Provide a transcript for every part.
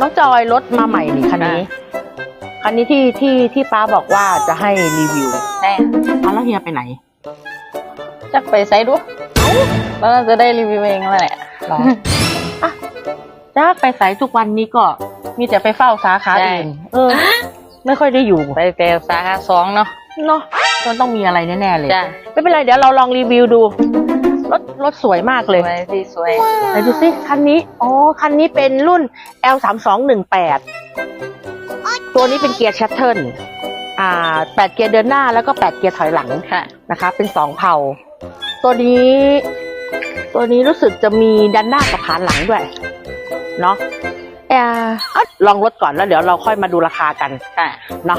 น้องจอยรถมาใหม่นี่คันนี้ คันนี้ที่ที่ที่ป้าบอกว่าจะให้รีวิวแน่เอาแล้วเฮียไปไหนจักไปไซดูแล้วจะได้รีวิวเองนั่นแหละหรออะจ้าไปสายทุกวันนี้ก็มีแต่ไปเฝ้าสาขาใช่อื่นเออ ไม่ค่อยได้อยู่ไปแต่สาขาสองเนาะเนาะมันต้องมีอะไรแน่ๆเลยจ้ะไม่เป็นไรเดี๋ยวเราลองรีวิวดู รถรถสวยมากสเลยวยที่สวยไหนดูสิคันนี้อ๋อคันนี้เป็นรุ่น L 3 2 1 8ตัวนี้เป็นเกียร์ชัตเทิลอ่าแปดเกียร์เดินหน้าแล้วก็แปดเกียร์ถอยหลังค่ะนะคะ เป็นสองเผาตัวนี้ ตัวนี้รู้สึกจะมีดันหน้ากับผานหลังด้วยเนาะเอ่อเอาลองรถก่อนแล้วเดี๋ยวเราค่อยมาดูราคากันค่ะเนาะ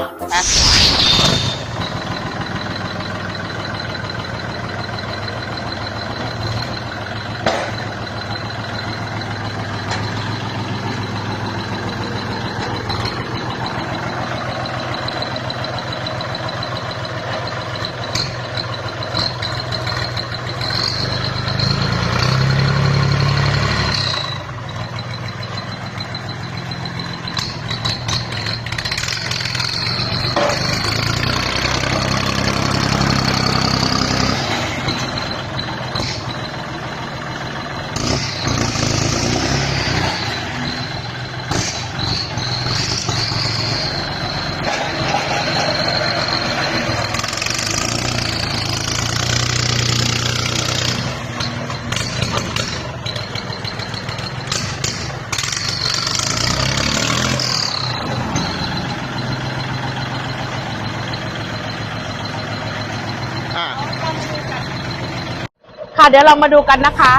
ค่ะเดี๋ยวเรามาดูกันนะคะ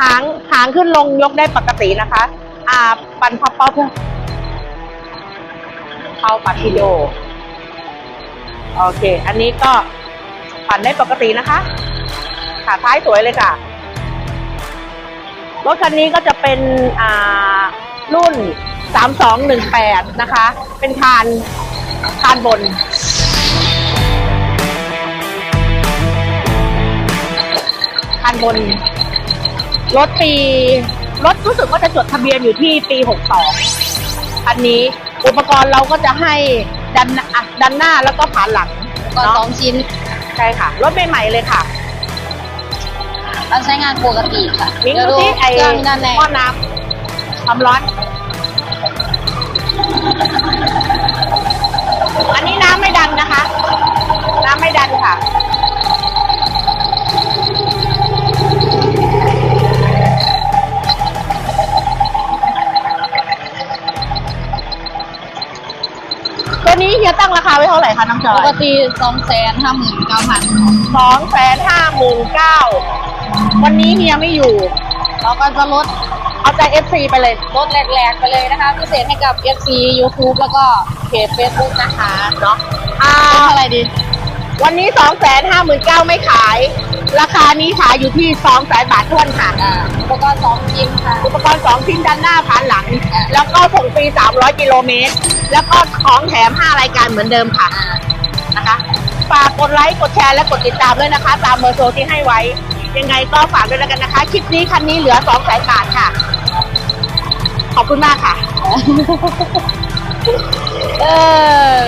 หางหางขึ้นลงยกได้ปกตินะคะ อ่า ปันพับเป้าเพื่อเข้าปัดวิดีโอโอเค อันนี้ก็ปั่นได้ปกตินะคะ ขาท้ายสวยเลยค่ะ รถคันนี้ก็จะเป็นอ่ารุ่น 3218 นะคะ เป็นคานคานบนานบน รถปีรถรู้สึกว่าจะจดทะเบียนอยู่ที่ปี 62คันนี้อุปกรณ์เราก็จะให้ดันอะดันหน้าแล้วก็ผานหลังก็เนาะสองชิ้นใช่ค่ะ รถใหม่ๆเลยค่ะเราใช้งานปกติค่ะมิ้งเดี๋ยวดูที่ไอ้เครื่องด้านในหม้อน้ำความร้อน อันนี้น้ำไม่ดันาคาไว้เท่าไหร่คะน้องจอปยกติสองแสนห้าหมื่นเก้าพันสองแสนห้าหมื่นเก้าวันนี้เฮียไม่อยู่ เราก็จะลดเอาใจ FC ไปเลย ลดแหลกๆไปเลยนะคะ พิเศษให้กับ FC YouTube แล้วก็เพจ Facebook นะคะเนาะอ่าเป็นเท่าไหร่ดี วันนี้สองแสนห้าหมื่นเก้าไม่ขาย ราคานี้ขายอยู่ที่สองแสนบาททวนค่ะอ่าอุปกรณ์สองชิ้นค่ะ อุปกรณ์สองชิ้นด้านหน้าผ่านหลัง แล้วก็ส่งฟรีสามร้อยกิโลเมตร แล้วก็ของแถมห้ารายการเหมือนเดิมค่ะนะคะ ฝากกดไลค์กดแชร์และกดติดตามด้วยนะคะ ตามเบอร์โทรที่ให้ไว้ ยังไงก็ฝากด้วยแล้วกันนะคะ คลิปนี้คันนี้เหลือสองแสนบาทค่ะ ขอบคุณมากค่ะ เออ